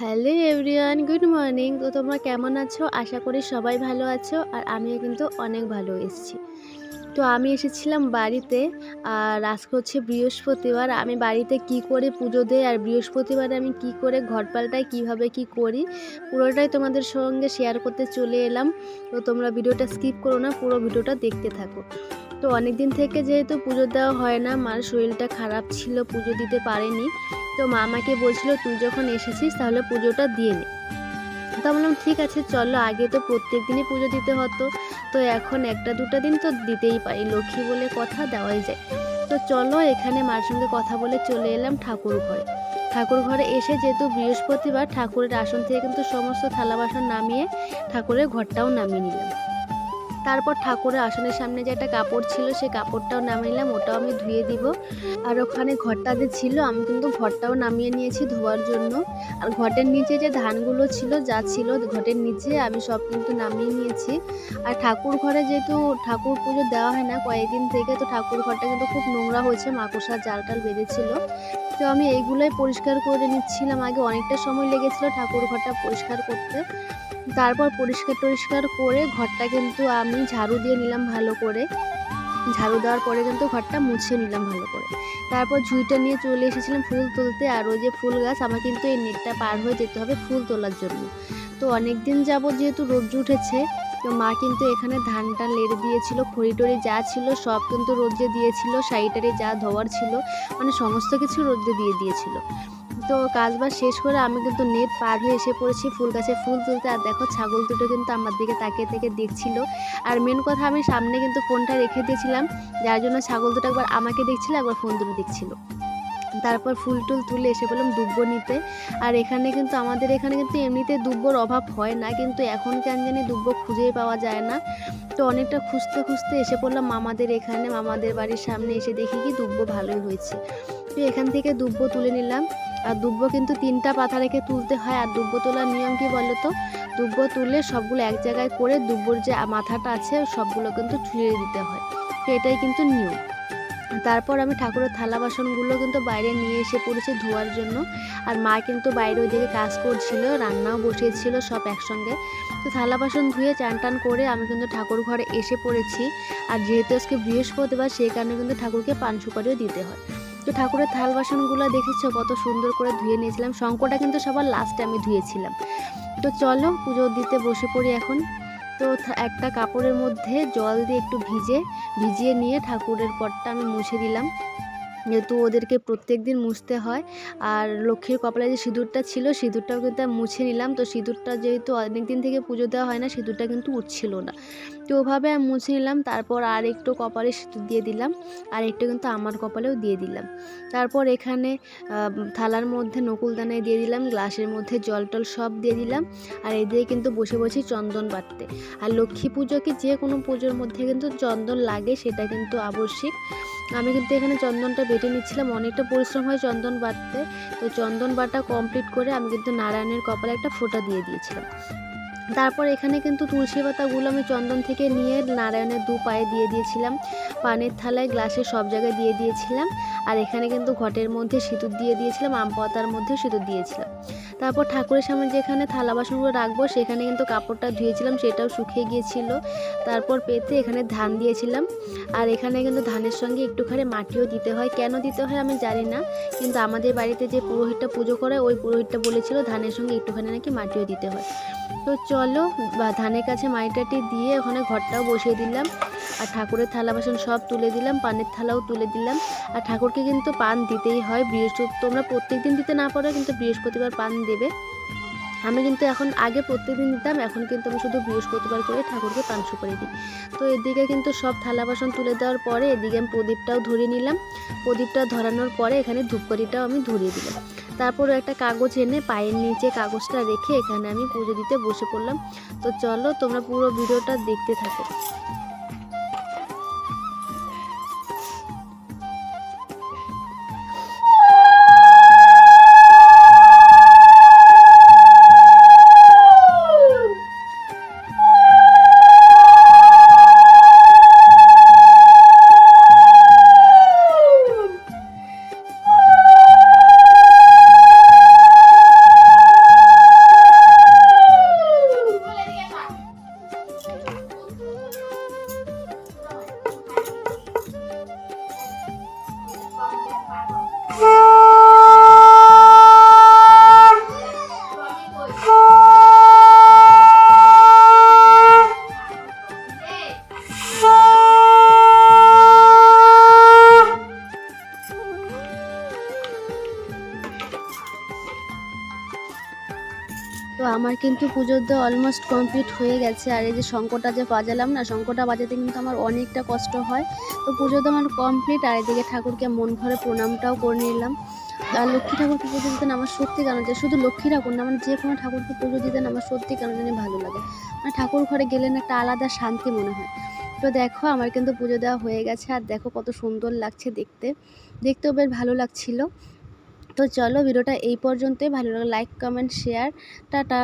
Hello everyone, good morning. তো তোমরা কেমন আছো? আশা করি সবাই ভালো আছো আর আমিও কিন্তু অনেক ভালো এসেছি। তো আমি এসেছিলাম বাড়িতে, আর আজকে হচ্ছে বৃহস্পতিবার। আমি বাড়িতে কি করে পুজো দেই আর বৃহস্পতিবার আমি কি করে ঘর পাল্টাই, কীভাবে কি করি, পুরোটাই তোমাদের সঙ্গে শেয়ার করতে চলে এলাম। তো তোমরা ভিডিওটা স্কিপ করো না, পুরো ভিডিওটা দেখতে থাকো। তো অনেক দিন থেকে যেহেতু পুজো দেওয়া হয় না, মার শরীরটা খারাপ ছিল, পুজো দিতে পারেনি। তো মা আমাকে বলছিল, তুই যখন এসেছিস তাহলে পুজোটা দিয়ে নে। তো বললাম, ঠিক আছে, চলো, আগে তো প্রত্যেক দিনই পুজো দিতে হতো। তো এখন একটা দুটো দিন তো দিতেই পারি, লক্ষ্মী বলে কথা দেওয়াই যায়। তো চলো, এখানে মার সঙ্গে কথা বলে চলে এলাম ঠাকুর ঘরে। ঠাকুর ঘরে এসে যেহেতু বৃহস্পতিবার, ঠাকুরের আসন থেকে কিন্তু সমস্ত থালা বাসন নামিয়ে ঠাকুরের ঘরটাও নামিয়ে নিলাম। তারপর ঠাকুরের আসনের সামনে যে একটা কাপড় ছিল, সেই কাপড়টাও নামাইলাম ওটাও আমি ধুয়ে দিব। আর ওখানে ঘরটা যে ছিল, আমি কিন্তু ঘরটাও নামিয়ে নিয়েছি ধোয়ার জন্য। আর ঘটের নিচে যে ধানগুলো ছিল, যা ছিল ঘটের নিচে, আমি সব কিন্তু নামিয়ে নিয়েছি। আর ঠাকুর ঘরে যেহেতু ঠাকুর পুজো দেওয়া হয় না, কয়েকদিন থেকে তো ঠাকুর ঘরটা কিন্তু খুব নোংরা হয়েছে, মাকড়সার জাল টাল বেঁধেছিল। তো আমি এইগুলোই পরিষ্কার করে নিচ্ছিলাম। আগে অনেকটা সময় লেগেছিল ঠাকুর ঘরটা পরিষ্কার করতে। তারপর পরিষ্কার টরিষ্কার করে ঘরটা কিন্তু আমি ঝাড়ু দিয়ে নিলাম ভালো করে। ঝাড়ু দেওয়ার পরে কিন্তু ঘরটা মুছে নিলাম ভালো করে। তারপর ঝুঁইটা নিয়ে চলে এসেছিলাম ফুল তুলতে। আর ওই যে ফুল গাছ, আমার কিন্তু এই নেটটা পার হয়ে যেতে হবে ফুল তোলার জন্য। তো অনেক দিন যাবত যেহেতু রোদ্র উঠেছে তো মা কিন্তু এখানে ধান টান লেড়ে দিয়েছিল খড়ি টড়ি যা ছিল সব কিন্তু রোদ্রে দিয়েছিল, শাড়িটারি যা ধোয়ার ছিল মানে সমস্ত কিছু রোদ্রে দিয়ে দিয়েছিল। তো কাজ বাজ শেষ করে আমি কিন্তু নেট পার হয়ে এসে পড়েছি ফুল গাছে ফুল তুলতে, আর দেখো ছাগল দুটো কিন্তু আমার দিকে তাকিয়ে থেকে দেখছিল। আর মেন কথা আমি সামনে কিন্তু ফোনটা রেখে দিয়েছিলাম, যার জন্য ছাগল দুটো একবার আমাকে দেখছিল, একবার ফোন দুটো দেখছিল। তারপর ফুল টুল তুলে এসে বললাম, দুব্বো নিতে। আর এখানে কিন্তু আমাদের এখানে কিন্তু এমনিতে দুব্বোর অভাব হয় না, কিন্তু এখন কেন জানি দুব্বো খুঁজেই পাওয়া যায় না। তো অনেকটা খুঁজতে খুঁজতে এসে পড়লাম মামাদের এখানে, মামাদের বাড়ির সামনে এসে দেখি কি দুব্বো ভালোই হয়েছে। তো এখান থেকে দুব্বো তুলে নিলাম। আর দুব্বো কিন্তু তিনটা পাতা রেখে তুলতে হয়, আর দুব্বো তোলার নিয়ম কি বলো তো দুব্বো তুলে সবগুলো এক জায়গায় করে দুব্বোর যে মাথাটা আছে, সবগুলো কিন্তু ছুঁয়ে দিতে হয়। তো এটাই কিন্তু নিয়ম। তারপর আমি ঠাকুরের থালা বাসনগুলো কিন্তু বাইরে নিয়ে এসে পড়েছি ধোয়ার জন্য। আর মা কিন্তু বাইরে ওইদিকে কাজ করছিল, রান্নাও বসিয়েছিল সব একসঙ্গে। তো থালা বাসন ধুয়ে চান টান করে আমি কিন্তু ঠাকুর ঘরে এসে পড়েছি। আর যেহেতু আজকে বৃহস্পতিবার, সেই কারণে কিন্তু ঠাকুরকে পান সুপারিও দিতে হয়। তো ঠাকুরের থাল বাসনগুলো দেখেছ, কত সুন্দর করে ধুয়ে নিয়েছিলাম। শঙ্কটা কিন্তু সবার লাস্টে আমি ধুয়েছিলাম। তো চলো পুজো দিতে বসে পড়ি এখন। তো একটা কাপড়ের মধ্যে জল দিয়ে একটু ভিজে, ভিজিয়ে নিয়ে ঠাকুরের পটটা আমি মুছে দিলাম। যেহেতু ওদেরকে প্রত্যেক দিন মুছতে হয়। আর লক্ষ্মীর কপালে যে সিঁদুরটা ছিল, সিঁদুরটাও কিন্তু মুছে নিলাম। তো সিঁদুরটা যেহেতু অনেক দিন থেকে পুজো দেওয়া হয় না, সিঁদুরটা কিন্তু উঠছিল না। তো ওভাবে আমি মুছে নিলাম। তারপর আর একটু কপালে সিঁদুর দিয়ে দিলাম। আর একটু কিন্তু আমার কপালেও দিয়ে দিলাম। তারপর এখানে থালার মধ্যে নকুলদানায় দিয়ে দিলাম। গ্লাসের মধ্যে জল টল সব দিয়ে দিলাম। আর এদিকে কিন্তু বসে বসে চন্দন বাটতে আর লক্ষ্মী পুজোকে যে কোনো পুজোর মধ্যে কিন্তু চন্দন লাগে, সেটা কিন্তু আবশ্যিক। আমি কিন্তু এখানে চন্দনটা বেটে নিচ্ছিলাম। অনেকটা পরিশ্রম হয় চন্দন বাটতে। তো চন্দন বাটা কমপ্লিট করে আমি কিন্তু নারায়ণের কপালে একটা ফোঁটা দিয়ে দিয়েছিলাম। তারপর এখানে কিন্তু তুলসী পাতাগুলো আমি চন্দন থেকে নিয়ে নারায়ণের দু পায়ে দিয়ে দিয়েছিলাম। পানের থালায়, গ্লাসে সব জায়গায় দিয়ে দিয়েছিলাম। আর এখানে কিন্তু ঘটের মধ্যে সিঁদুর দিয়ে দিয়েছিলাম, আম পাতার মধ্যে সিঁদুর দিয়েছিলাম। তারপর ঠাকুরের সামনে যেখানে থালা বাসনগুলো রাখব, সেখানে কিন্তু কাপড়টা ধুয়েছিলাম, সেটাও শুকিয়ে গিয়েছিল। তারপর পেতে এখানে ধান দিয়েছিলাম। আর এখানে কিন্তু ধানের সঙ্গে একটুখানি মাটিও দিতে হয়। কেন দিতে হয় আমি জানি না, কিন্তু আমাদের বাড়িতে যে পুরোহিতটা পুজো করে, ওই পুরোহিতটা বলেছিল ধানের সঙ্গে একটুখানি নাকি মাটিও দিতে হয়। তো চলো, বা ধানের কাছে মাইটাটি দিয়ে ওখানে ঘরটাও বসিয়ে দিলাম। আর ঠাকুরের থালা বাসন সব তুলে দিলাম, পানের থালাও তুলে দিলাম। আর ঠাকুরকে কিন্তু পান দিতেই হয়, বৃহস্পতি তোমরা প্রত্যেক দিন দিতে না পারো, কিন্তু বৃহস্পতিবার পান দেবে। আমি কিন্তু এখন আগে প্রত্যেকদিন দিতাম, এখন কিন্তু আমি শুধু বৃহস্পতিবার করে ঠাকুরকে পান সুপারি দিই। তো এদিকে কিন্তু সব থালা বাসন তুলে দেওয়ার পরে এদিকে আমি প্রদীপটাও ধরিয়ে নিলাম। প্রদীপটা ধরানোর পরে এখানে ধূপকাঠিটাও আমি ধরিয়ে দিলাম। তারপর একটা কাগজ এনে পায়ের নিচে কাগজটা রেখে এখানে আমি পুজো দিতে বসে পড়লাম। তো চলো তোমরা পুরো ভিডিওটা দেখতে থাকো। তো আমার কিন্তু পুজোর দেওয়া অলমোস্ট কমপ্লিট হয়ে গেছে। আর এই যে শঙ্কটা যে বাজালাম না শঙ্কটা বাজাতে কিন্তু আমার অনেকটা কষ্ট হয়। তো পুজো তো আমার কমপ্লিট আর এদিকে ঠাকুরকে মন ভরে প্রণামটাও করে নিলাম। আর লক্ষ্মী ঠাকুরকে পুজো দিতে না আমার সত্যি কেন যে, শুধু লক্ষ্মী ঠাকুর না মানে যে কোনো ঠাকুরকে পুজো দিতে না আমার সত্যি কেন জানি ভালো লাগে। মানে ঠাকুর ঘরে গেলে না একটা আলাদা শান্তি মনে হয়। তো দেখো, আমার কিন্তু পুজো দেওয়া হয়ে গেছে। আর দেখো কত সুন্দর লাগছে দেখতে। দেখতেও বেশ ভালো লাগছিল। তো চলো ভিডিওটা এই পর্যন্তই। ভালো লাগলে লাইক কমেন্ট শেয়ার টাটা।